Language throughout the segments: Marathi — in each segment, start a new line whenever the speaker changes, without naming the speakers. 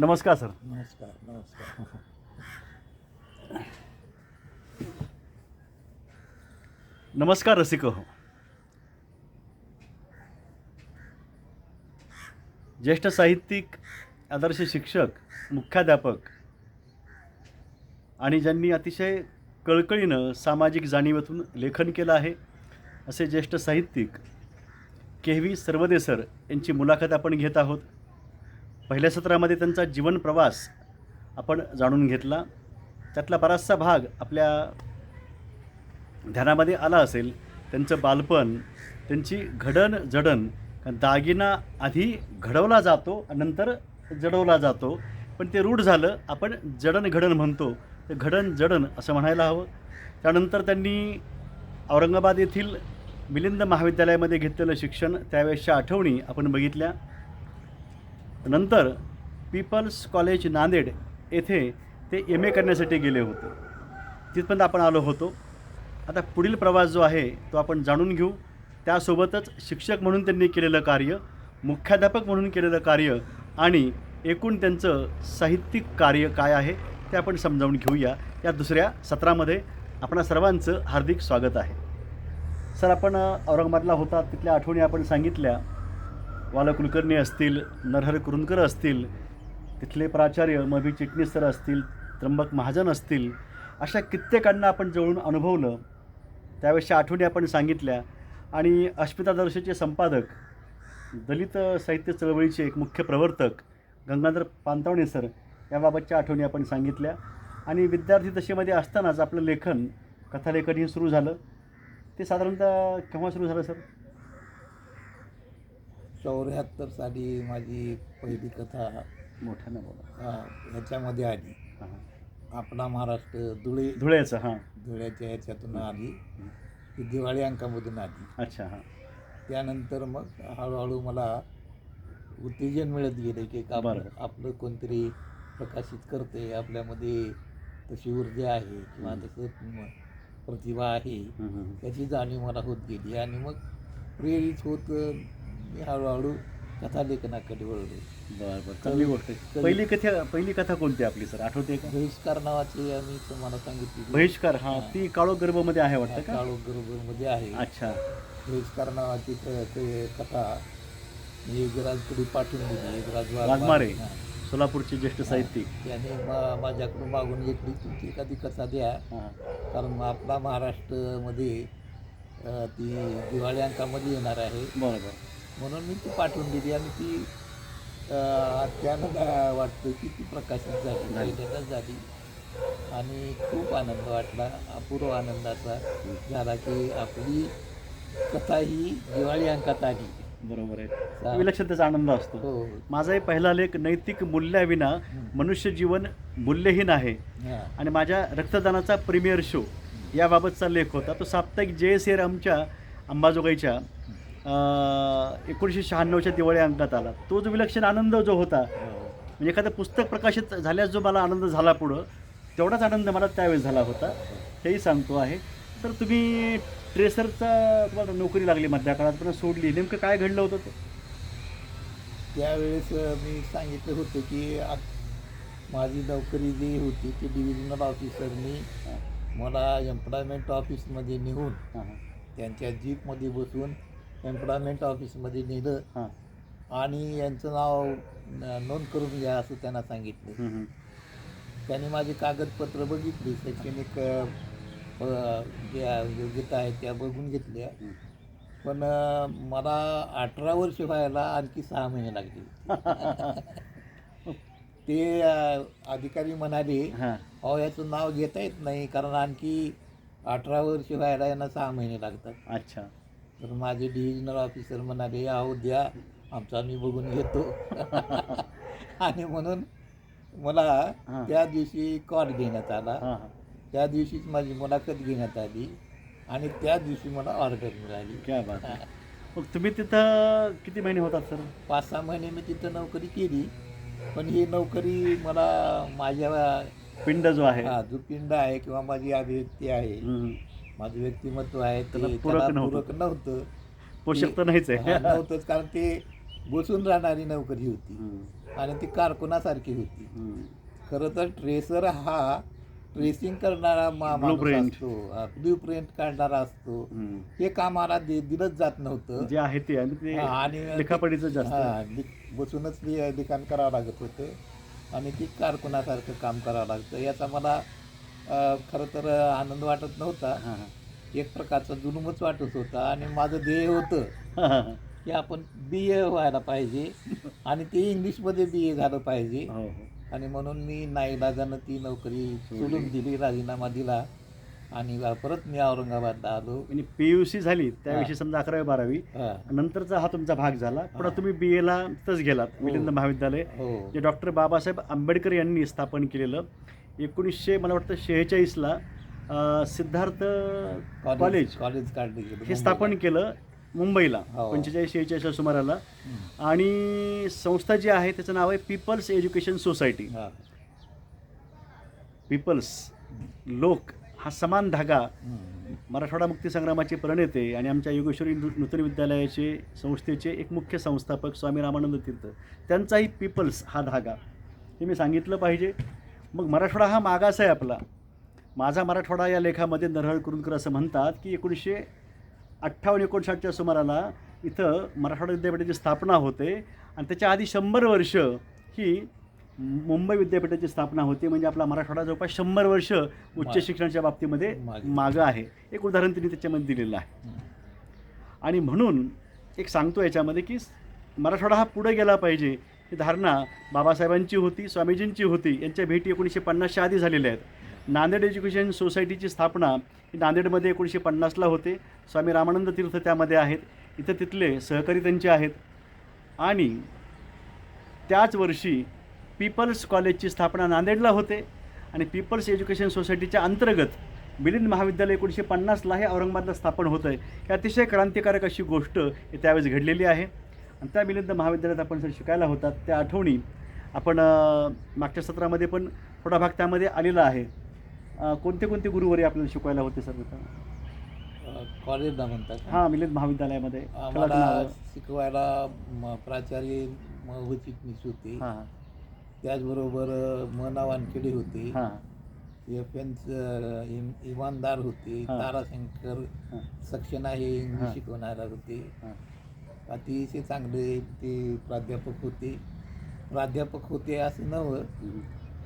नमस्कार सर.
नमस्कार नमस्कार.
नमस्कार रसिक हो. ज्येष्ठ साहित्यिक आदर्श शिक्षक मुख्याध्यापक आणि ज्यांनी अतिशय कळकळीनं सामाजिक जाणीवेतून लेखन केलं आहे असे ज्येष्ठ साहित्यिक के व्ही सर्वदे सर यांची मुलाखत आपण घेत आहोत. पहिल्या सत्रामध्ये त्यांचा जीवन प्रवास आपण जाणून घेतला. त्यातला बराचसा भाग आपल्या ध्यानामध्ये आला असेल. त्यांचं बालपण त्यांची घडण जडण कारण दागिना आधी घडवला जातो नंतर जडवला जातो. पण ते रूढ झालं आपण जडण घडण म्हणतो. ते घडण जडण असं म्हणायला हवं. त्यानंतर त्यांनी औरंगाबाद येथील मिलिंद महाविद्यालयामध्ये घेतलेलं शिक्षण त्यावेळेसच्या आठवणी आपण बघितल्या. नंतर पीपल्स कॉलेज नांदेड येथे ते एम ए करण्यासाठी गेले होते. तिथपर्यंत आपण आलो होतो. आता पुढील प्रवास जो आहे तो आपण जाणून घेऊ. त्यासोबतच शिक्षक म्हणून त्यांनी केलेलं कार्य मुख्याध्यापक म्हणून केलेलं कार्य आणि एकूण त्यांचं साहित्यिक कार्य काय आहे ते आपण समजावून घेऊया. या दुसऱ्या सत्रामध्ये आपणा सर्वांचं हार्दिक स्वागत आहे. सर आपण औरंगाबादला होता. तिथल्या आठवणी आपण सांगितल्या. वाला कुलकर्णी असतील नरहर कुरुंदकर असतील तिथले प्राचार्य मभी चिटणीस सर असतील त्र्यंबक महाजन असतील अशा कित्येकांना आपण जवळून अनुभवलं. त्यावेळेसच्या आठवणी आपण सांगितल्या. आणि अस्मितादर्शचे संपादक दलित साहित्य चळवळीचे एक मुख्य प्रवर्तक गंगाधर पांतावणे सर याबाबतच्या आठवणी आपण सांगितल्या. आणि विद्यार्थी दशेमध्ये असतानाच आपलं लेखन कथालेखन हे सुरू झालं. ते साधारणतः केव्हा सुरू झालं सर?
चौऱ्याहत्तर साली माझी पहिली कथा
मोठ्यानं बोला.
अ, ह्याच्यामध्ये आली.
हां.
आपला महाराष्ट्र धुळे.
धुळ्याचं हां.
धुळ्याच्या ह्याच्यातून आली. ती दिवाळी अंकामधून आली.
अच्छा हां.
त्यानंतर मग हळूहळू मला उत्तेजन मिळत गेले की का
बरं.
आपलं कोणतरी प्रकाशित करते आपल्यामध्ये तशी ऊर्जा आहे किंवा तसं म- प्रतिभा आहे.
हं, हं, हं.
त्याची जाणीव मला होत गेली. आणि मग प्रेरित होत मी हळूहळू कथालेखनाकडे वळलो.
बरं बरं. चांगली गोष्ट आहे पहिली कथा पहिली कथा कोणती आपली सर? आठवते का?
बहिष्कार नावाची आम्ही तुम्हाला सांगितली.
बहिष्कार हां. ती काळो गर्भमध्ये आहे वाटतं का?
काळो मध्ये आहे.
अच्छा.
बहिष्कार नावाची क- ते कथा मी एकराजकडे पाठवून दिली.
वाघमारे.
हां.
सोलापूरचे ज्येष्ठ साहित्यिक.
त्याने मा- माझ्याकडून मागून घेतली तुमची एखादी कथा द्या.
हां.
कारण आपला महाराष्ट्रामध्ये अ, ती दिवाळी अंकामध्ये येणार आहे.
बरं बरं
म्हणून मी ती पाठवून दिली आणि ती त्यानं वाटतं की ती प्रकाशित झाली. पहिल्यांदाच झाली. आणि खूप आनंद वाटला अपूर्व आनंदाचा झाला की आपली कथा ही दिवाळी अंकात आली.
बरोबर आहे.
चा-
विलक्षणतेचा आनंद असतो.
हो
माझाही पहिला लेख नैतिक मूल्याविना मनुष्य जीवन मूल्यहीन आहे.
हां.
आणि माझ्या रक्तदानाचा प्रीमियर शो याबाबतचा लेख होता. तो साप्ताहिक जे एस एर आमच्या अंबाजोगाईच्या एकोणीसशे शहाण्णवच्या दिवाळी अंकात आला. तो जो विलक्षण आनंद जो होता
हो.
म्हणजे एखादं पुस्तक प्रकाशित झाल्यास जो मला आनंद झाला पुढं तेवढाच आनंद मला त्यावेळेस झाला होता. तेही सांगतो आहे. तर तुम्ही ट्रेसरचा तुम्हाला नोकरी लागली मधल्या काळात पण सोडली. नेमकं काय घडलं होतं ते?
त्यावेळेस मी सांगितलं होतं की आ- माझी नोकरी जी होती ती डिव्हिजनल ऑफिसरनी मला एम्प्लॉयमेंट ऑफिसमध्ये नेऊन त्यांच्या जीपमध्ये बसून एम्प्लॉयमेंट ऑफिसमध्ये नेलं आणि यांचं नाव नोंद करून घ्या असं त्यांना सांगितलं. त्यांनी माझी कागदपत्र बघितली शैक्षणिक ज्या योग्यता आहेत त्या बघून घेतल्या. पण मला अठरा वर्ष व्हायला आणखी सहा महिने लागले. ते अधिकारी म्हणाले
हां.
अहो याचं नाव घेता येत नाही कारण आणखी अठरा वर्ष व्हायला यांना सहा महिने लागतात.
अच्छा.
तर माझे डिव्हिजनल ऑफिसर म्हणाले अहो द्या. आमचा आम्ही बघून घेतो. आणि म्हणून मला. त्या दिवशी कॉल घेण्यात आला. त्या दिवशीच माझी मुलाखत घेण्यात आली आणि त्या दिवशी मला ऑर्डर मिळाली.
क्या बात आहे. मग तुम्ही तिथं किती महिने होतात सर?
पाच सहा महिने मी तिथं नोकरी केली. पण ही नोकरी मला माझ्या
पिंड जो आहे.
हा, जो पिंड आहे किंवा माझी अभिव्यक्ती आहे. माझं व्यक्तिमत्व आहे ते
त्याला पूरक
त्याला
नव्हतं.
पूरक नव्हतं
पोषक तर नाहीच आहे
नव्हतंच कारण ते बसून राहणारी नोकरी होती
हम्म.
आणि ती कारकुनासारखी होती
हम्म.
खरं तर ट्रेसर हा ट्रेसिंग करणारा मा- माणूस
Blueprint.
असतो ब्ल्यू प्रिंट काढणारा असतो
हम्म.
हे कामाला दि- दिलंच जात नव्हतं
जे आहे ते आणि ते
हा, आणि
लिखापडीचं जास्त
हा, बसूनच लि- लिखाण करावं लागत होतं आणि ती कारकुनासारखं काम करावं लागतं याचा मला खरं तर आनंद वाटत नव्हता.
हा, हा.
एक प्रकारचा जुलूमच वाटत होता आणि माझं ध्येय होतं
हा, हा, हा.
की आपण बी ए व्हायला पाहिजे आणि ते इंग्लिशमध्ये बी ए झालं पाहिजे.
हो हो.
आणि म्हणून मी नाईलाजानं ती नोकरी सोडून दिली राजीनामा दिला आणि परत मी औरंगाबादला आलो.
आणि पी यू सी झाली त्याविषयी समजा अकरावी बारावी.
हा.
नंतरचा हा तुमचा भाग झाला. पुन्हा तुम्ही बी एला तिथंच गेलात मिलिंद महाविद्यालय.
हो.
जे डॉक्टर बाबासाहेब आंबेडकर यांनी स्थापन केलेलं. एकोणीसशे मला वाटतं शेहेचाळीसला सिद्धार्थ कॉलेज
कॉलेज काढले
हे स्थापन केलं मुंबईला
हो.
पंचेचाळीस शेहेचाळीसच्या सुमाराला. आणि संस्था जी आहे त्याचं नाव आहे पीपल्स एज्युकेशन सोसायटी
हा.
पीपल्स लोक हा समान धागा. मराठवाडा मुक्ती संग्रामाचे प्रणेते आणि आमच्या योगेश्वरी नूतन विद्यालयाचे संस्थेचे एक मुख्य संस्थापक स्वामी रामानंद तीर्थ त्यांचाही पीपल्स हा धागा हे मी सांगितलं पाहिजे मग मराठवाडा हा मागास आहे आपला माझा मराठवाडा या लेखामध्ये नरहळ कुरुंदकर असं म्हणतात की एकोणीसशे अठ्ठावन्न एकोणसाठच्या सुमाराला इथं मराठवाडा विद्यापीठाची स्थापना होते आणि त्याच्या आधी शंभर वर्ष ही मुंबई विद्यापीठाची स्थापना होती म्हणजे आपला मराठवाडा जवळपास शंभर वर्ष उच्च. शिक्षणाच्या बाबतीमध्ये
मागे.
आहे एक उदाहरण त्यांनी त्याच्यामध्ये दिलेलं आहे. आणि म्हणून एक सांगतो याच्यामध्ये की मराठवाडा हा पुढे गेला पाहिजे ही धारणा बाबासाहेबांची होती स्वामीजींची होती. यांच्या भेटी एकोणीसशे पन्नासच्या आधी झालेल्या आहेत. नांदेड एज्युकेशन सोसायटीची स्थापना ही नांदेडमध्ये एकोणीसशे पन्नासला होते. स्वामी रामानंद तीर्थ त्यामध्ये आहेत. इथं तिथले सहकारी त्यांचे आहेत. आणि त्याच वर्षी पीपल्स कॉलेजची स्थापना नांदेडला होते. आणि पीपल्स एज्युकेशन सोसायटीच्या अंतर्गत मिलिंद महाविद्यालय एकोणीसशे पन्नासला हे औरंगाबादला स्थापन होतं आहे ही अतिशय क्रांतिकारक अशी गोष्ट त्यावेळेस घडलेली आहे. आणि त्या मिलिंद महाविद्यालयात आपण जर शिकायला होतात. त्या आठवणी आपण मागच्या सत्रामध्ये पण थोडा भाग त्यामध्ये आलेला आहे. कोणते कोणते गुरुवारी आपल्याला शिकवायला होते सर?
कॉलेजला म्हणतात?
हां मिलिंद महाविद्यालयामध्ये.
आम्हाला. शिकवायला प्राचार्य चिटणीस होते.
हां. हां
त्याचबरोबर अ, म ना वानखेडे होते. एफ एन इमानदार होते. ताराशंकर सक्सेना हे. इंग्लिश शिकवणारा होते. अतिशय चांगले ते प्राध्यापक होते. प्राध्यापक होते असं नव्हं.
हम्म.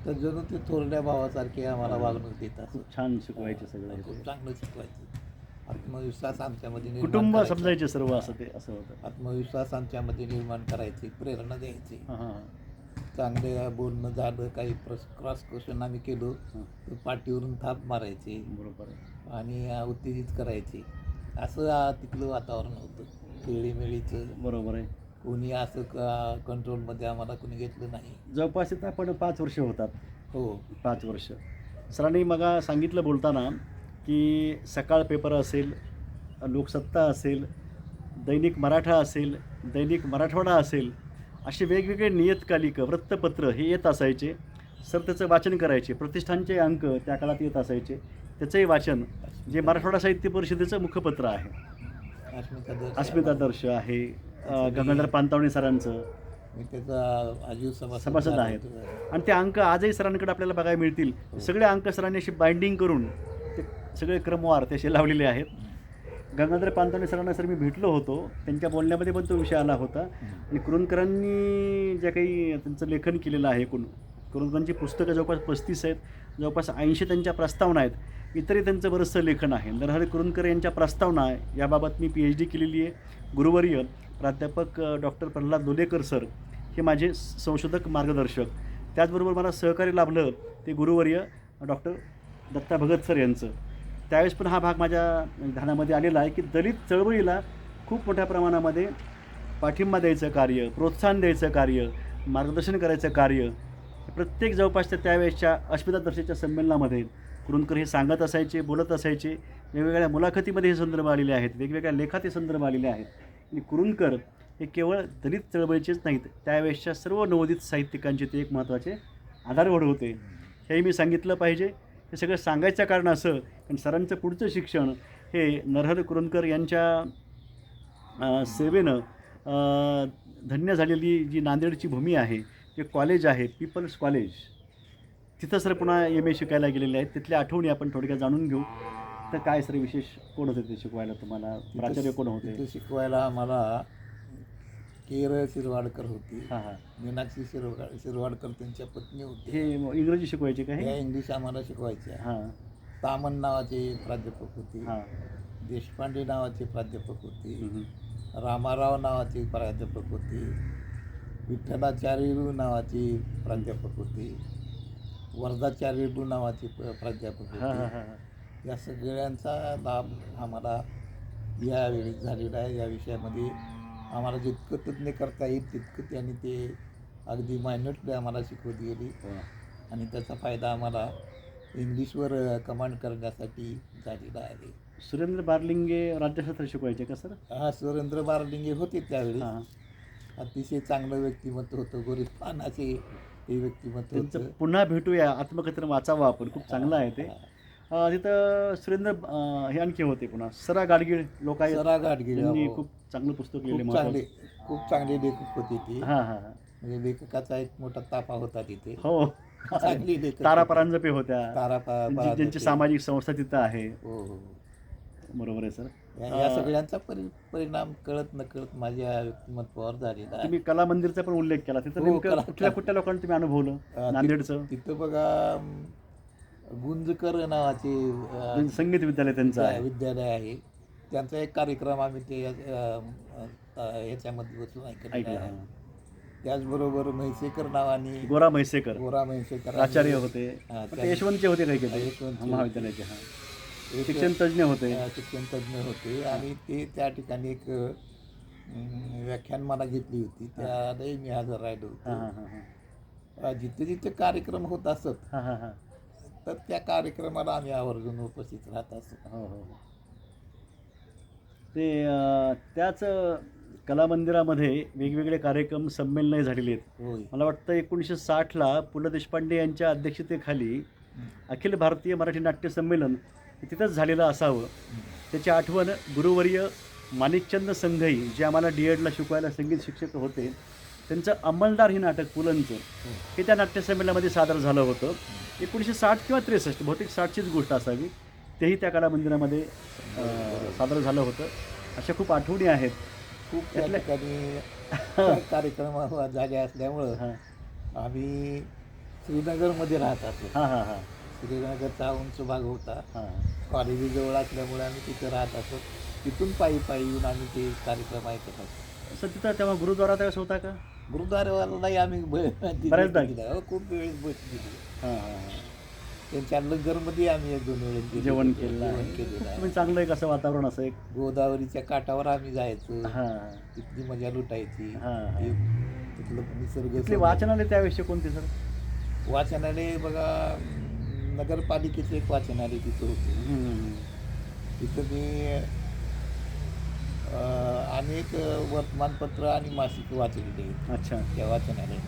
तर जणू ते थोरल्या भावासारखे आम्हाला वागणूक देतात
छान शिकवायचे सगळं
खूप. चांगलं शिकवायचं. आत्मविश्वास आमच्यामध्ये
कुटुंब. समजायचे सर्व असं ते असं होतं.
आत्मविश्वास आमच्यामध्ये निर्माण करायचे प्रेरणा द्यायची. चांगले बोलणं झालं काही क्रॉस क्वेश्चन आम्ही केलो तर पाठीवरून थाप मारायचे
बरोबर
आणि उत्तेजित करायचे. असं तिथलं वातावरण होतं. खेळीमेळीचं
बरोबर आहे.
कोणी असं क- कंट्रोलमध्ये आम्हाला कोणी घेतलं नाही.
जवळपास इथं आपण पाच वर्ष होतात.
हो.
पाच वर्ष. सरांनी मग सांगितलं बोलताना की सकाळ पेपर असेल लोकसत्ता असेल दैनिक मराठा असेल दैनिक मराठवाडा असेल असे वेगवेगळे नियतकालिक वृत्तपत्र हे येत असायचे. सर त्याचं वाचन करायचे. प्रतिष्ठानचे अंक त्या काळात येत असायचे. त्याचंही वाचन जे मराठवाडा साहित्य परिषदेचं मुखपत्र आहे.
अस्मिता दर्श
आहे. गंगाधर पानतावणे सरांचं
त्याचा सभासद
आहेत.
होतो.
आणि ते अंक आजही सरांकडे आपल्याला बघायला मिळतील. सगळे अंक सरांनी अशी बाइंडिंग करून ते सगळे क्रमवार ते असे लावलेले आहेत. गंगाधर पानतावणे सरांना सर मी भेटलो होतो. त्यांच्या बोलण्यामध्ये पण तो विषय आला होता. आणि कुरुंदकरांनी जे काही त्यांचं लेखन केलेलं आहे कुरुंदकरांची पुस्तकं जवळपास पस्तीस आहेत. जवळपास ऐंशी त्यांच्या प्रस्तावना आहेत. इतरही त्यांचं बरंचसं लेखन आहे. नरहरी कुरुंदकर यांच्या प्रस्तावना याबाबत मी पी एच डी केलेली आहे. गुरुवर्य प्राध्यापक डॉक्टर प्रल्हाद लोलेकर सर हे माझे संशोधक मार्गदर्शक. त्याचबरोबर मला सहकार्य लाभलं ते गुरुवर्य डॉक्टर दत्ता भगत सर यांचं. त्यावेळेस पण हा भाग माझ्या ध्यानामध्ये आलेला आहे की दलित चळवळीला खूप मोठ्या प्रमाणामध्ये पाठिंबा द्यायचं कार्य प्रोत्साहन द्यायचं कार्य मार्गदर्शन करायचं कार्य प्रत्येक जवळपासच्या त्यावेळेसच्या अस्मिता दर्शेच्या संमेलनामध्ये कुरुंदकर हे सांगत असायचे बोलत असायचे. वेगवेगळ्या मुलाखतीमध्ये हे संदर्भ आलेले आहेत वेगवेगळ्या लेखात हे संदर्भ आलेले आहेत. आणि कुरुंदकर हे केवळ दलित चळवळीचेच नाहीत त्यावेळेसच्या सर्व नवोदित साहित्यिकांचे ते एक महत्त्वाचे आधारवड होते. हेही मी सांगितलं पाहिजे. हे सगळं सांगायचं कारण असं कारण सरांचं पुढचं शिक्षण हे नरहर कुरुंदकर यांच्या सेवेनं धन्य झालेली जी नांदेडची भूमी आहे जे कॉलेज आहे पीपल्स कॉलेज. तिथं सर पुन्हा एम ए शिकायला गेलेले आहेत. तिथल्या आठवणी आपण थोडक्यात जाणून घेऊ. तर काय सर विशेष कोण होते ते शिकवायला तुम्हाला? प्राचार्य कोण होते?
तिथे शिकवायला आम्हाला केरळ शिरवाडकर होती.
हां हां.
मीनाक्षी शिरवाड शिरवाडकर त्यांच्या पत्नी होते.
हे इंग्रजी शिकवायचे का
त्या
हे
इंग्लिश आम्हाला शिकवायच्या.
हां.
तामन नावाचे प्राध्यापक होते.
हां.
देशपांडे नावाचे प्राध्यापक होते.
हम्म.
रामाराव नावाचे प्राध्यापक होते. विठ्ठलाचार्यलू नावाचे प्राध्यापक होते. वरदाचार्यलू नावाचे प- प्राध्यापक होते. या सगळ्यांचा लाभ आम्हाला यावेळी झालेला आहे. या विषयामध्ये आम्हाला जितकं तज्ज्ञ करता येईल तितकं त्यांनी ते अगदी मायन्युटली आम्हाला शिकवत गेली. आणि त्याचा फायदा आम्हाला इंग्लिशवर कमांड करण्यासाठी झालेला आहे.
सुरेंद्र बारलिंगे राज्यशास्त्र शिकवायचे का सर?
हा सुरेंद्र बारलिंगे होते त्यावेळी. अतिशय चांगलं व्यक्तिमत्व होतं. गोरीब पानाचे ते व्यक्तिमत्व
त्यांचं पुन्हा भेटूया. आत्मकथन वाचावं आपण. खूप चांगलं आहे ते. अं, तिथं सुरेंद्र अं, हे आणखी होते पुन्हा. सरा गाडगीळ लोक आहेत.
सरा गाडगिळ
त्यांनी
हो.
खूप चांगलं पुस्तक लिहिले
खूप चांगले
महत्वाचं.
खूप चांगले लेखक होते ते.
हां हां हां.
म्हणजे लेखकाचा एक मोठा ताफा होता तिथे.
हो.
चांगली लेखक
तारा
होती.
परांजपे होत्या.
तारा पा-.
ज्यांची सामाजिक संस्था तिथं आहे.
हो हो.
बरोबर आहे सर.
या सगळ्यांचा परि परिणाम कळत न कळत माझ्या व्यक्तिमत्वावर झालेला आहे.
तुम्ही कला मंदिरचा पण उल्लेख केला. तिथं
हो,
नेमकं कुठल्या कुठल्या लोकांना तुम्ही अनुभवलं? नांदेडचं?
तिथं बघा गुंजकर नावाचे अं,
संगीत विद्यालय त्यांचं आहे.
विद्यालय आहे. त्यांचा एक कार्यक्रम आम्ही ते अं, अं, ह्याच्यामध्ये बसून ऐकलेला
ऐकलं
आहे
हां.
त्याचबरोबर म्हैसेकर नावाने
गोरा म्हैसेकर.
गोरा म्हैसेकर
आचार्य होते.
हां,
ते
त्या-
यशवंतचे होते काही काही
यशवंतचे.
महाविद्यालयाचे हां.
एक-
शिक्षण तज्ज्ञ होते.
शिक्षण तज्ज्ञ होते आणि ते त्या ठिकाणी एक व्याख्यान मला घेतली होती. त्यालाही मी हजर राहिलो
हां
होतो
हां हां. हां
जिथे जिथे कार्यक्रम होत असत
हां हां हां.
तर त्या कार्यक्रमाला आम्ही आवर्जून उपस्थित राहत असतो.
हो हो हो. ते त्याच कला मंदिरामध्ये वेगवेगळे कार्यक्रम संमेलनही झालेले आहेत. मला वाटतं एकोणीसशे साठला पु ल देशपांडे यांच्या अध्यक्षतेखाली अखिल भारतीय मराठी नाट्य संमेलन तिथंच झालेलं असावं. त्याची आठवण गुरुवर्य माणिकचंद संघई जे आम्हाला डी एडला शिकवायला संगीत शिक्षक होते त्यांचं अंमलदार हे नाटक पुलंचं हे त्या नाट्यसंमेलनामध्ये सादर झालं होतं. एकोणीसशे साठ किंवा त्रेसष्ट बहुतेक साठचीच गोष्ट असावी तेही त्या काळा मंदिरामध्ये अं, सादर झालं होतं. अशा खूप आठवणी आहेत.
खूप त्या
त्यातल्या-
ठिकाणी कार्यक्रम झाले असल्यामुळं
हां.
आम्ही श्रीनगरमध्ये राहत असतो.
हां हां हां.
श्रीनगरचा उंच भाग होता.
हां.
कॉलेजीजवळ असल्यामुळे आम्ही तिथे राहत असतो. तिथून पायी पायी येऊन आम्ही ते कार्यक्रम ऐकत असतो.
सर तिथं तेव्हा गुरुद्वारा त्यावेळेस होता का?
गुरुद्वारालाही आम्ही. हो, खूप वेळेस बस दिली त्यांच्या लंगरमध्ये आम्ही एक दोन वेळेस.
जेवण आहे.
केलेलं
चांगलं एक असं वातावरण असं एक
गोदावरीच्या काठावर आम्ही जायचो.
हां.
तिथली मजा लुटायची. तिथलं निसर्ग
वाचनालय त्यावेळेसचे कोणते सर?
वाचनालय बघा नगरपालिकेचे एक वाचनालय तिथं होतं. तिथं मी अनेक वर्तमानपत्र आणि मासिक वाचलेली
अच्छा.
त्या वाचनालय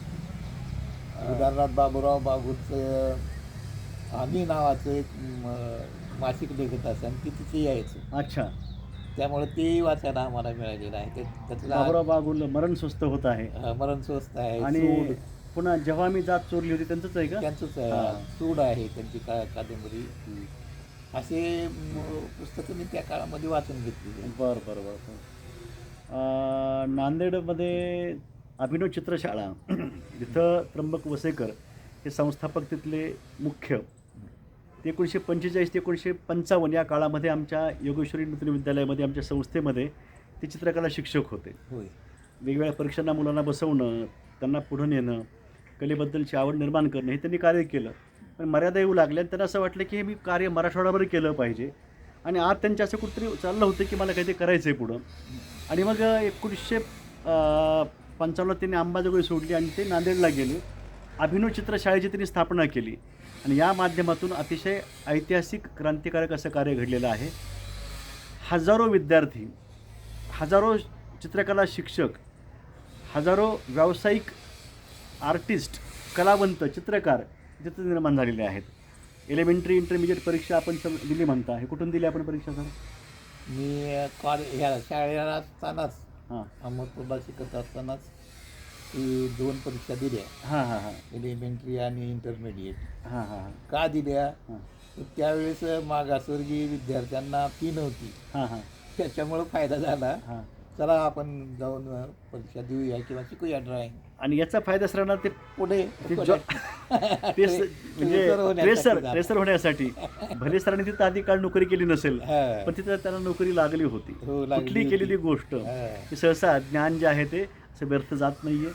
उदाहरणार्थ बाबूराव बागूचं आम्ही नावाचं एक मासिक लेखक असं आणि ती तिथे यायचं.
अच्छा.
त्यामुळे ते वाचायला आम्हाला मिळालेलं आहे. ते त्यातला
बाबुराव बागुल मरण स्वस्त होत आहे.
मरण स्वस्त आहे.
आणि पुन्हा जेव्हा मी जात चोरली होती त्यांचंच आहे का?
त्यांचंच
हां.
आहे त्यांची का कादंबरी. असे पुस्तकं मी त्या काळामध्ये वाचून घेतली.
बरं बरं बरं नांदेडमध्ये अभिनव चित्रशाळा जिथं त्र्यंबक वसेकर हे संस्थापक तिथले मुख्य. ते एकोणीसशे पंचेचाळीस ते एकोणीसशे पंचावन्न या काळामध्ये आमच्या योगेश्वरी नूतन विद्यालयामध्ये आमच्या संस्थेमध्ये ते चित्रकला शिक्षक होते.
होय.
वेगवेगळ्या परीक्षांना मुलांना बसवणं त्यांना पुढं नेणं कलेबद्दलची आवड निर्माण करणं हे त्यांनी कार्य केलं. पण मर्यादा येऊ लागल्या आणि त्यांना असं वाटलं की हे मी कार्य मराठवाड्यावर केलं पाहिजे. आणि आज त्यांच्या असं कुठेतरी चाललं होतं की मला काहीतरी करायचं आहे पुढं. आणि मग एकोणीसशे पंचावन्न त्यांनी अंबाजोगाई सोडली आणि ते नांदेडला गेले. अभिनव चित्रशाळेची त्यांनी स्थापना केली. आणि या माध्यमातून अतिशय ऐतिहासिक क्रांतिकारक असं कार्य घडलेलं आहे. हजारो विद्यार्थी हजारो चित्रकला शिक्षक हजारो व्यावसायिक आर्टिस्ट कलावंत चित्रकार तिथं निर्माण झालेले आहेत. एलिमेंटरी इंटरमिजिएट परीक्षा आपण सम दिली म्हणता. हे कुठून दिली आपण परीक्षा सर?
मी कॉलेज ह्या शाळेला असतानाच
हां.
अहमदपूरला शिकत असतानाच ती दोन परीक्षा दिल्या.
हां हां हां.
एलिमेंटरी आणि इंटरमिडिएट
हां हां
का दिल्या?
हां.
तर त्यावेळेस मागासवर्गीय विद्यार्थ्यांना फी नव्हती.
हां हां.
त्याच्यामुळं फायदा झाला.
हां.
चला आपण जाऊन परीक्षा देऊया किंवा शिकूया ड्रॉइंग
आणि याचा फायदा सरांना ते
पुढे
म्हणजे
ट्रेसर होण्यासाठी
ट्रेसर भले सरांनी तिथं आधी काळ नोकरी केली नसेल. पण तिथं त्यांना नोकरी लागली होती.
हो,
कुठली. केलेली गोष्ट. की सहसा ज्ञान जे आहे ते असं व्यर्थ जात नाहीये.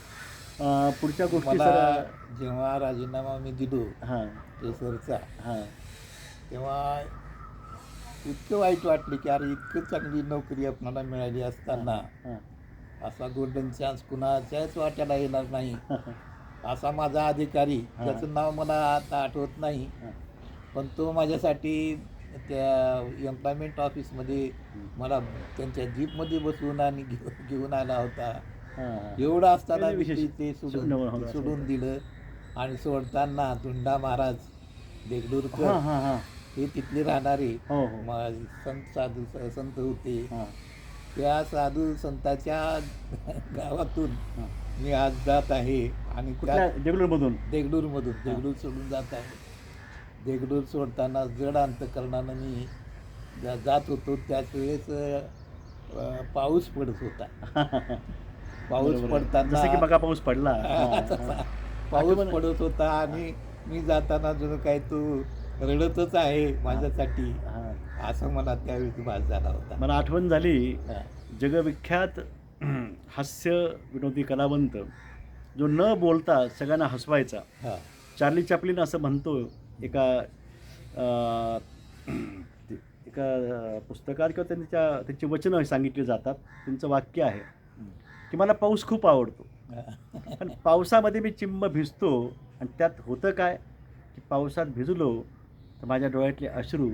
पुढच्या गोष्टी
जेव्हा राजीनामा मी दिलो
हां.
ट्रेसरचा
हां.
तेव्हा इतकं वाईट वाटलं की अरे इतकं चांगली नोकरी आपल्याला मिळाली असताना. असा गोल्डन चान्स कुणाच्याच वाट्याला येणार नाही. असा माझा अधिकारी. त्याचं नाव मला आता आठवत नाही. पण तो माझ्यासाठी त्या एम्प्लॉयमेंट ऑफिसमध्ये मला त्यांच्या जीपमध्ये बसवून आणि घेऊन आला होता. एवढं असताना ते-
सोडून
सोडून दिलं. आणि सोडताना धुंडा महाराज देगडूरकर
हां
तिथले राहणारे
हो हो.
संत साधू संत होते. त्या साधू संताच्या गावातून मी आज जात आहे आणि
देगलूरमधून?
देगडूरमधून देगडूर सोडून जात आहे. देगडूर सोडताना जड अंतकरणानं मी जात होतो त्याच वेळेस पाऊस पडत होता. पाऊस. पडताना
की बघा पाऊस पडला.
पाऊस पडत होता आणि मी जाताना जणू काय तू रडतच आहे माझ्यासाठी. असं मला त्यावेळी भास झाला होता.
मला आठवण झाली. जगविख्यात हास्य विनोदी कलावंत जो न बोलता सगळ्यांना हसवायचा. चार्ली चॅपलिन असं म्हणतो एका एका पुस्तकात किंवा त्यांच्या त्यांची वचनं सांगितली जातात. त्यांचं वाक्य आहे की मला पाऊस खूप आवडतो. पण पावसामध्ये मी चिंब भिजतो आणि त्यात होतं काय? की पावसात भिजलो तर माझ्या डोळ्यातले अश्रू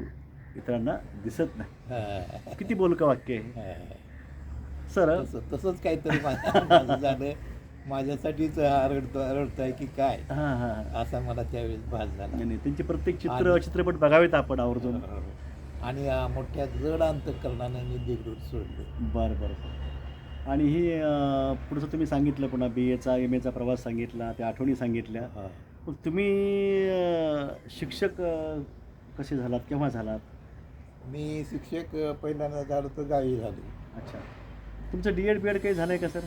इतरांना दिसत नाही. किती बोलकं वाक्य आहे. सर
तसं- तसंच काहीतरी झालं माझ्यासाठीच रडतो रडतोय की काय?
हां हां
असा मला त्यावेळेस भास झाला.
त्यांचे प्रत्येक चित्र चित्रपट बघावेत आपण आवर्जून.
आणि मोठ्या जड अंतकरणाने मी देगडूर सोडलं.
बरं बरं आणि ही पुढचं तुम्ही सांगितलं पुन्हा बी एचा एम एचा प्रवास सांगितला त्या आठवणी सांगितल्या. मग तुम्ही शिक्षक कसे झालात केव्हा झालात?
मी शिक्षक पहिल्यांदा झालो तर गावी झालो.
अच्छा. तुमचं डी एड बी एड काही झालं आहे का सर?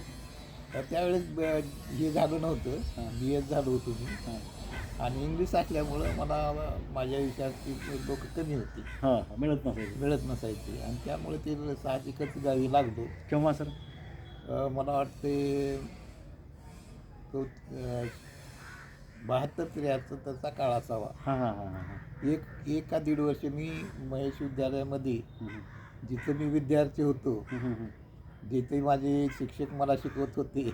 तर त्यावेळेस ब- हे झालं
हा.
नव्हतं बी एस झालो होतो मी. आणि इंग्लिश असल्यामुळं मला माझ्या विषयाची लोक कमी होती.
हां हां, मिळत नसेल
मिळत नसायची. आणि त्यामुळे ते साहजिकच गावी लागलो.
केव्हा सर?
अ, मला वाटते तो अ, बहात्तर त्र्याहत्तर त्याचा काळ असावा.
हां हां हां हां हां.
एक एक का दीड वर्ष मी महेश विद्यालयामध्ये जिथं मी विद्यार्थी होतो जिथे माझे शिक्षक मला शिकवत होते.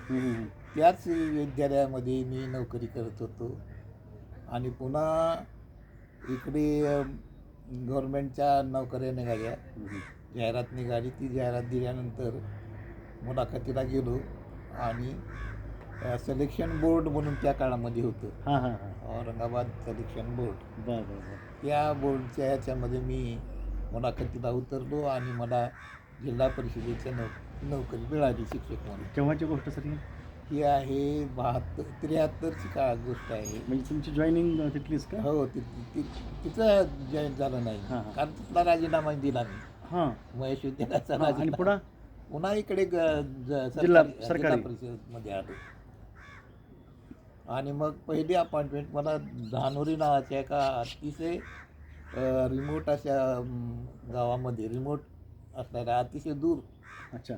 त्याच विद्यालयामध्ये मी नोकरी करत होतो. आणि पुन्हा इकडे गव्हर्नमेंटच्या नोकऱ्या निघाल्या. जाहिरात निघाली. ती जाहिरात दिल्यानंतर मुलाखतीला गेलो आणि सिलेक्शन बोर्ड म्हणून त्या काळामध्ये होतं.
हां हां हां.
औरंगाबाद सिलेक्शन बोर्ड
बरं बरं बरं.
त्या बोर्डच्या ह्याच्यामध्ये मी मुलाखतीला उतरलो आणि मला जिल्हा परिषदेच्या नौ नोकरी मिळाली शिक्षक म्हणून.
केव्हाची गोष्ट सर ही?
ही आहे बहात्तर त्र्याहत्तरची काळ गोष्ट आहे.
म्हणजे तुमची जॉईनिंग तिथलीच का?
हो ति- ति- तिथं जॉईन झालं नाही.
हां, हां.
कारण तिथला राजीनामा दिला मी.
हां.
महेश
आणि
राजीनामा.
पुन्हा
पुन्हा इकडे ग- ज-
जिल्हा-
सरकारी-
सरकारी.
जिल्हा परिषदमध्ये आलो. आणि मग पहिली अपॉइंटमेंट मला धानोरी नावाच्या एका अतिशय रिमोट अशा गावामध्ये रिमोट असणाऱ्या अतिशय दूर.
अच्छा.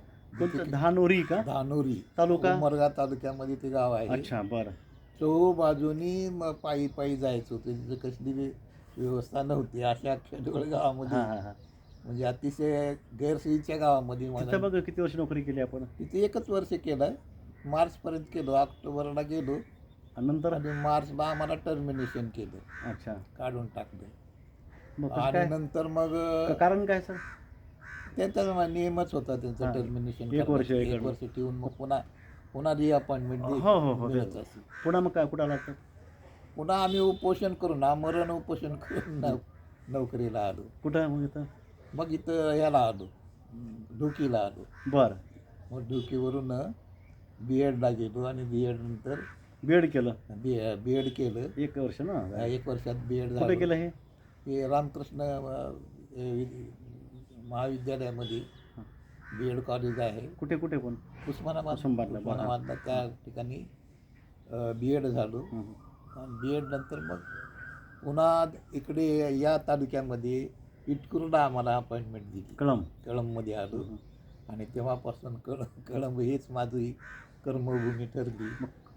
धानोरी का?
धानोरी.
तालुका?
उमरगा तालुक्यामध्ये ते गाव आहे.
अच्छा बरं.
चहू बाजूनी मग पायी पायी जायचं. होतं तिथं कसली व्यवस्था नव्हती. अशा खेडोळ गावामध्ये. म्हणजे अतिशय गैरसोयीच्या गावामध्ये मला
बघ किती वर्ष नोकरी केली आपण.
तिथे एकच वर्ष केलं मार्चपर्यंत केलो. ऑक्टोबरला गेलो.
आणि नंतर?
आणि मार्चला आम्हाला टर्मिनेशन केलं.
अच्छा.
काढून टाकलं.
मग कसं
आणि
काय
नंतर मग
का- कारण काय सर?
त्यांचा नियमच होता त्यांचं
हां.
टर्मिनेशन
एक वर्ष हे
एक. वर्ष ठेवून मग पुन्हा पुन्हा
हो हो हो
असे
पुन्हा मग काय कुठं तर
पुन्हा आम्ही उपोषण करून आमरण उपोषण करून नौ- नोकरीला आलो.
कुठं मग इथं?
मग इथं ह्याला आलो. ढोकीला आलो.
बरं.
मग डुकीवरून बी एडला गेलो आणि बी एड नंतर
बी एड केलं?
बी बी एड केलं.
एक वर्ष ना?
एक वर्षात बी एड
कुठे
झालं.
केलं हे?
हे रामकृष्ण अ, महाविद्यालयामध्ये बी एड कॉलेज आहे.
कुठे कुठे पण?
उस्मानाबाद
उस्मानाबादला, बरं.
उस्मानाबादला त्या ठिकाणी बी एड झालो.
हं.
बी एड नंतर मग पुन्हा इकडे या तालुक्यामध्ये इटकुरला आम्हाला अपॉइंटमेंट दिली.
कळम
कळंबमध्ये आलो. आणि तेव्हापासून कळ कळंब हेच माझी कर्मभूमी ठरली.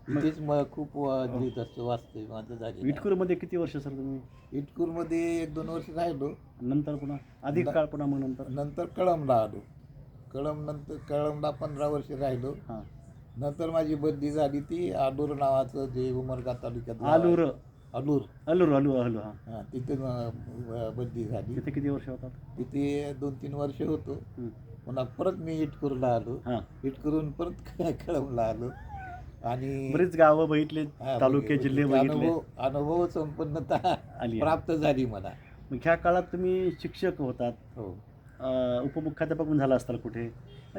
इथेच मग खूप लिहित असतो वाचते माझं झाले
इटकूरमध्ये किती वर्ष सर तुम्ही?
इटकूरमध्ये एक दोन वर्ष राहिलो.
नंतर पुन्हा? अधिक काळ पुन्हा मग नंतर?
नंतर कळंबला आलो. कळंब नंतर कळंबला पंधरा वर्ष राहिलो.
हां.
नंतर माझी बदली झाली ती आलूर नावाचं जे उमरगा तालुक्यात.
आलूर. अलूर अलू अलू हां.
हां तिथे बदली झाली.
तिथे किती वर्ष होतात?
तिथे दोन तीन वर्ष होतो. पुन्हा परत मी इटकूरला आलो. इटकूरून परत कळंबला आलो. आणि
बरीच गावं बघितले
हा,
तालुके. जिल्हे बघितले.
अनुभव अनुभव संपन्नता
आली. आहे.
प्राप्त झाली मला
मग ह्या काळात तुम्ही शिक्षक होतात.
हो.
अं, उपमुख्याध्यापक पण झाला असताल कुठे?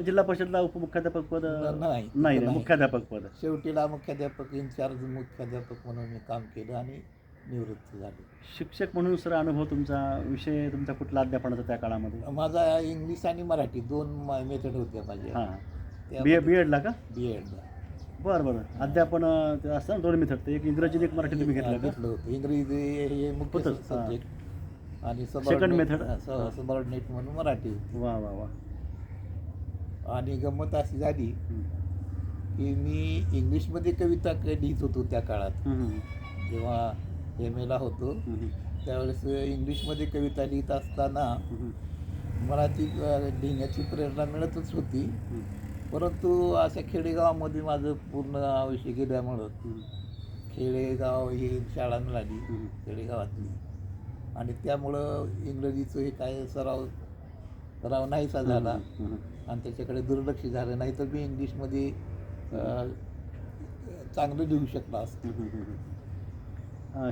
जिल्हा परिषदला उपमुख्याध्यापक पद?
नाही.
नाही मुख्याध्यापक पद.
शेवटीला मुख्याध्यापक इन्चार्ज मुख्याध्यापक म्हणून मी काम केलं आणि निवृत्त झालो.
शिक्षक म्हणून सर अनुभव तुमचा विषय तुमचा कुठला अध्यापनाचा त्या काळामध्ये?
माझा इंग्लिश आणि मराठी दोन मेथड होत्या माझ्या.
हां. बी बी एडला का?
बी एडला
बरं बरं. अध्यापन ते असतं ना दोन मेथड ते. एक इंग्रजी एक मराठी तुम्ही घेतलं का?
घेतलं होतं. इंग्रजी हे मुख्य
होतं,
सब्जेक्ट आणि
Second method.
सबऑर्डिनेट म्हणून मराठी. होती.
वा वा वा.
आणि गंमत अशी झाली. की मी इंग्लिशमध्ये कविता क- लिहित होतो त्या काळात. जेव्हा एम एला होतो
हं,
त्यावेळेस इंग्लिशमध्ये कविता लिहित असताना
हं,
मला ती अ, लिहिण्याची प्रेरणा मिळतच होती. परंतु अशा खेडेगावामध्ये माझं पूर्ण आयुष्य गेल्यामुळं खेडेगाव ही शाळा मिळाली. खेडेगावातली. आणि त्यामुळं इंग्रजीचं हे काय सराव सराव नाहीसा झाला. आणि त्याच्याकडे दुर्लक्ष झालं नाही तर मी इंग्लिशमध्ये चांगलं लिहू शकलो असतो.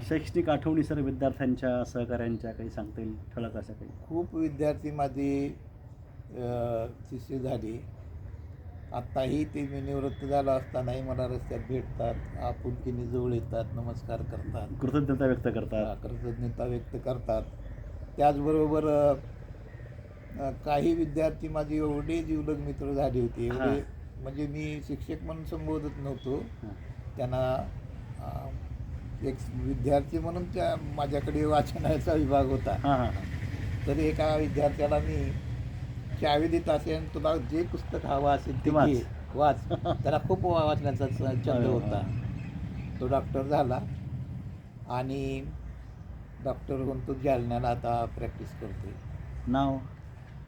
शैक्षणिक आठवणी सर विद्यार्थ्यांच्या सहकाऱ्यांच्या काही सांगता येईल? ठळक असं काही?
खूप विद्यार्थी माझे शिष्य झाले. आत्ताही ते मी निवृत्त झालो असतानाही मला रस्त्यात भेटतात आपुलकीने जवळ येतात नमस्कार करतात.
कृतज्ञता व्यक्त करतात.
हा, कृतज्ञता व्यक्त करतात. त्याचबरोबर काही विद्यार्थी माझे एवढे जीवलग मित्र झाले होते एवढे म्हणजे मी शिक्षक म्हणून संबोधत नव्हतो. त्यांना एक विद्यार्थी म्हणून त्या माझ्याकडे वाचनाचा विभाग होता. तर एका विद्यार्थ्याला मी चावी देत असेल तुला जे पुस्तक हवं असेल ते
वाच.
घे वाच. त्याला खूप वा- वाचण्याचा स- छंद. होता. तो डॉक्टर झाला आणि डॉक्टर होऊन तो जालन्याला आता प्रॅक्टिस करतोय.
नाव?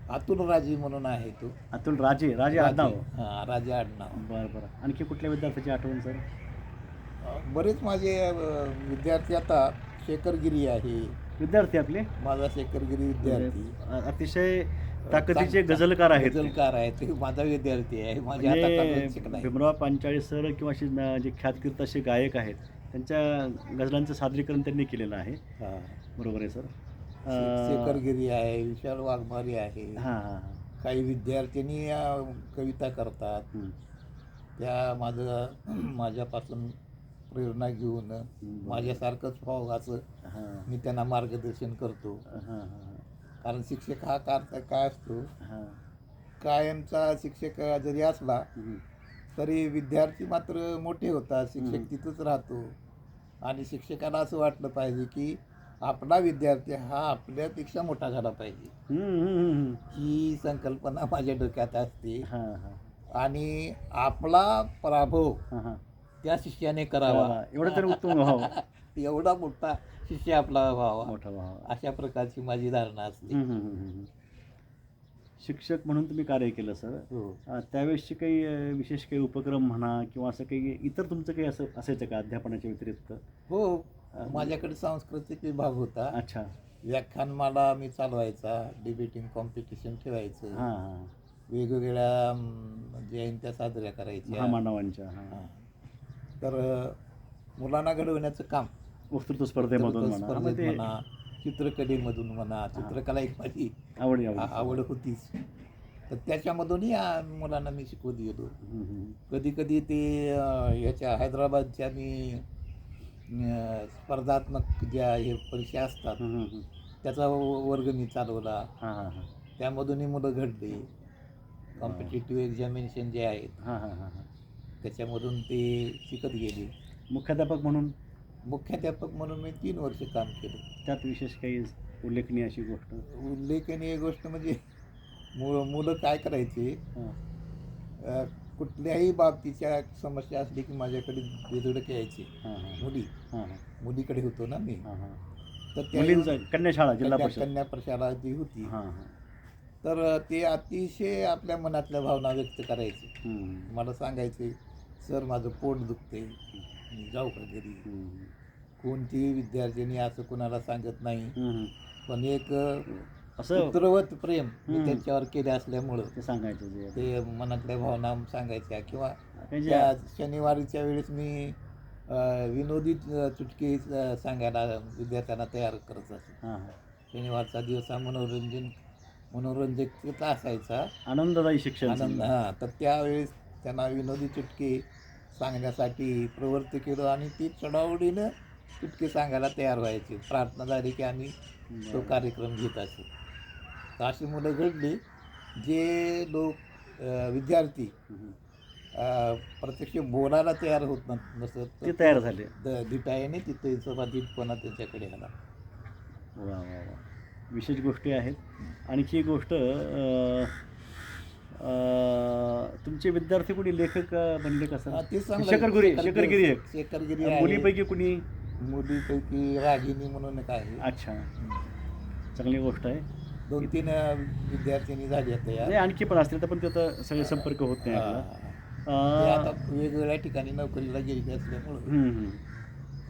अतुल राजे म्हणून आहे तो.
अतुल राजे राजे आडनाव.
हां राजे आडनाव.
बरं बरं. आणखी कुठल्या विद्यार्थ्याची आठवण सर?
बरेच माझे अं, विद्यार्थी आता शेखरगिरी आहे.
विद्यार्थी आपले?
माझा शेखरगिरी विद्यार्थी.
अतिशय ताकदीचे गझलकार आहेत ते.
गझलकार आहे ते. माझा विद्यार्थी आहे. माझ्या
म्हणजे भीमराव पांचाळे सर किंवा असे न- जे ख्यातकीर्त असे गायक आहेत त्यांच्या गझलांचं सादरीकरण त्यांनी केलेलं आहे.
हां.
बरोबर आहे सर?
शे- शेखरगिरी आहे विशाल वाघमारे आहे.
हां हां
काही विद्यार्थ्यांनी अं, कविता करतात.
हां
त्या माझं माझ्यापासून प्रेरणा घेऊन माझ्यासारखंच व्हावं असं
हां.
मी त्यांना मार्गदर्शन करतो.
हां हां.
कारण शिक्षक हा कार काय असतो? कायमचा शिक्षक जरी असला. तरी विद्यार्थी मात्र मोठे होतात शिक्षक तिथंच राहतो. आणि शिक्षकाला असं वाटलं पाहिजे की आपला विद्यार्थी हा आपल्यापेक्षा मोठा झाला पाहिजे.
हं,
संकल्पना माझ्या डोक्यात असते. आणि आपला पराभव त्या शिष्याने करावा.
एवढं तरी उत्तम
एवढा मोठा शिष्य आपला व्हावा.
मोठा व्हावा.
अशा प्रकारची माझी धारणा असते.
शिक्षक म्हणून तुम्ही कार्य केलं सर.
हो.
अं, त्यावेळेसचे काही अं, विशेष काही उपक्रम म्हणा किंवा असं काही इतर तुमचं काही असं असायचं का अध्यापनाच्या व्यतिरिक्त?
हो. माझ्याकडे सांस्कृतिक विभाग होता.
अच्छा.
व्याख्यानमाला मी चालवायचा डिबेटिंग कॉम्पिटिशन ठेवायचं.
हां हां.
वेगवेगळ्या जयंत्या साजऱ्या करायच्या.
महामानवांच्या हां.
हां. तर अं, मुलांना घडवण्याचं काम
वक्तृत्व स्पर्धेमधून म्हणा.
स्पर्धेत
मग ते
म्हणा चित्रकलेमधून म्हणा चित्रकला एक माझी
आवडी आवडी
होतीच. तर त्याच्यामधूनही आ- मुलांना मी शिकवत गेलो. कधी कधी ते अं, याच्या हैदराबादच्या मी स्पर्धात्मक ज्या हे परीक्षा असतात. त्याचा वर्ग मी चालवला.
हां हां हां.
त्यामधूनही मुलं घडली. कॉम्पिटेटिव्ह एक्झामिनेशन जे आहेत त्याच्यामधून ते शिकत गेले.
मुख्याध्यापक म्हणून?
मुख्याध्यापक म्हणून मी तीन वर्ष काम केलं.
त्यात विशेष काही उल्लेखनीय अशी गोष्ट?
उल्लेखनीय गोष्ट म्हणजे मु मुलं काय करायचे? कुठल्याही बाबतीच्या समस्या असली की माझ्याकडे बेधडक यायचे. मुली. मुलीकडे होतो ना मी. तर त्या
कन्याशाळा जिल्हा
कन्या प्रशाला जी होती. तर ते अतिशय आपल्या मनातल्या भावना व्यक्त करायचे. मला सांगायचे सर माझं पोट दुखते जाऊ का घरी? कोणतीही विद्यार्थिनी असं कुणाला सांगत नाही. पण एक
असं
पुत्रवत प्रेम. त्यांच्यावर केले असल्यामुळं.
ते सांगायचं
ते मनातल्या भावना सांगायच्या किंवा शनिवारीच्या वेळेस मी विनोदी चुटके सांगायला विद्यार्थ्यांना तयार करत असतो
हां
शनिवारचा दिवस हा मनोरंजन मनोरंजक असायचा.
आनंददायी शिक्षण
आनंद. हां तर त्यावेळेस त्यांना विनोदी चुटके सांगण्यासाठी प्रवृत्त केलं आणि ती चढावडीनं चुटके सांगायला तयार व्हायचे. प्रार्थना झाली की आम्ही तो. कार्यक्रम घेत असतो तर अशी मुलं घडली जे लोक विद्यार्थी प्रत्यक्ष बोलायला तयार होत नसत.
ते तयार झाले.
द- धिटायने तिथे सभाधीटपणा त्यांच्याकडे आला.
वा वा वा. विशेष गोष्टी आहेत. आणखी एक गोष्ट तुमचे विद्यार्थी कुणी? लेखक बनले कसं
ते चांगलं
एक.
शेखरगिरी आहे.
मुलीपैकी कुणी?
मुलीपैकी रागिनी म्हणून एक आहे.
अच्छा. चांगली गोष्ट आहे.
दोन तीन झाल्या
नाही
तयार
आणखी पण असतील तर पण ते आता सगळे संपर्क होत नाही आपला.
हा. ते आता
अं,
वेगवेगळ्या ठिकाणी नोकरीला गेलेली असल्यामुळं.
हम्म, हम्म.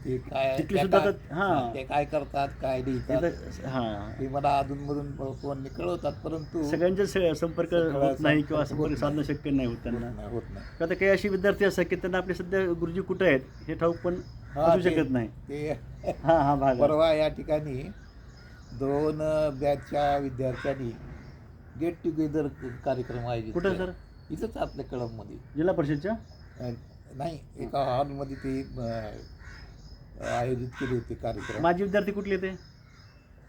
ते काय
तिथली
त्या
सुद्धा
काय-
तर- हां.
ते काय करतात काय लिहितात
तर- हां
ते मला अधूनमधून फोन कळवतात परंतु
सगळ्यांचे स- संपर्क होत नाही किंवा
संपर्क
साधणं. शक्य नाही होत त्यांना
नाही होत नाही
का तर काही अशी विद्यार्थी असतात की त्यांना आपले सध्या गुरुजी कुठे आहेत हे ठाऊक पण
हा,
असू
ते-
शकत नाही
ते
हा हा भाग आहे.
परवा या ठिकाणी दोन बॅचच्या विद्यार्थ्यांनी गेट टुगेदर कार्यक्रम आयोजित
कुठं
केला.
सर
इथंच आपल्या क्लबमध्ये
जिल्हा परिषदच्या
अ, नाही एका हॉलमध्ये ते अ, आयोजित केले होते कार्यक्रम.
माझे विद्यार्थी कुठले ते?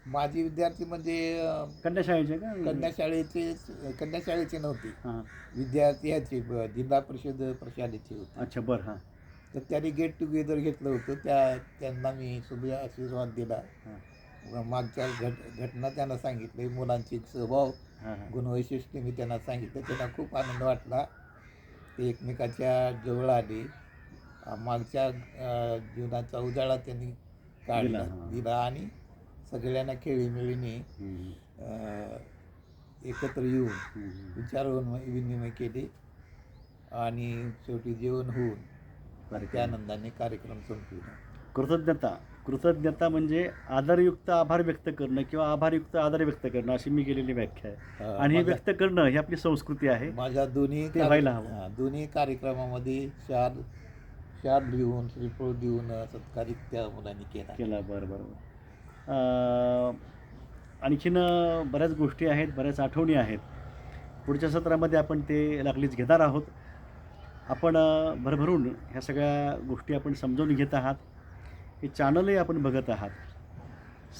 माझे विद्यार्थी म्हणजे अ,
कन्या शाळेचे का?
कन्याशाळेचे कन्याशाळेचे नव्हते.
हां.
विद्यार्थी ह्याचे ब- जिल्हा परिषद प्रशालेचे होते.
अच्छा बरं हां.
तर त्यांनी गेट टुगेदर घेतलं होतं. त्या त्यांना मी शुभ आशीर्वाद दिला.
हां.
व मागच्या घट घटना त्यांना सांगितले. मुलांचे स्वभाव
हां हां.
गुणवैशिष्ट्य मी त्यांना सांगितलं. त्यांना खूप आनंद वाटला. ते एकमेकाच्या जवळ आले. मागच्या जीवनाचा उजाळा त्यांनी काढला
दिला,
आणि सगळ्यांना खेळीमेळीने एकत्र येऊन
हम्म, हम्म.
विचार विनिमय केले आणि शेवटी जेवण होऊन त्या. आनंदाने कार्यक्रम संपविला
कृतज्ञता कृतज्ञता म्हणजे आदरयुक्त आभार व्यक्त करणं किंवा आभारयुक्त आदर व्यक्त करणं अशी मी केलेली व्याख्या आहे आणि हे व्यक्त करणं ही आपली संस्कृती आहे
माझ्या दोन्ही
व्हायला हवं.
दोन्ही कार्यक्रमामध्ये चार चार लिहून श्रीफळ देऊन सत्कारित त्या मुलांनी केला.
केला बरं बरं आणखीन बऱ्याच गोष्टी आहेत बऱ्याच आठवणी आहेत. पुढच्या सत्रामध्ये आपण ते लागलीच घेणार आहोत. आपण भरभरून ह्या सगळ्या गोष्टी आपण समजून घेत आहात. हे चॅनलही आपण बघत आहात.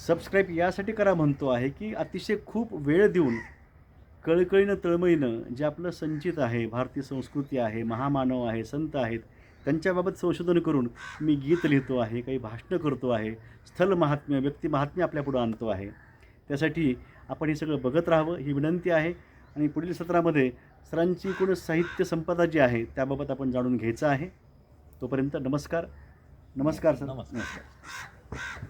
सबस्क्राईब यासाठी करा म्हणतो आहे की अतिशय खूप वेळ देऊन कळकळीनं तळमळीनं जे आपलं संचित आहे भारतीय संस्कृती आहे महामानव आहे संत आहेत त्यांच्याबाबत संशोधन करून मी गीत लिहितो आहे काही भाषणं करतो आहे स्थल महात्म्य व्यक्ती महात्म्य आपल्यापुढं आणतो आहे. त्यासाठी आपण हे सगळं बघत राहावं ही विनंती आहे. आणि पुढील सत्रामध्ये सरांची एकूण साहित्य संपदा जी आहे त्याबाबत आपण जाणून घ्यायचं आहे. तोपर्यंत नमस्कार. नमस्कार सर.
नमस्कार.
नमस्कार.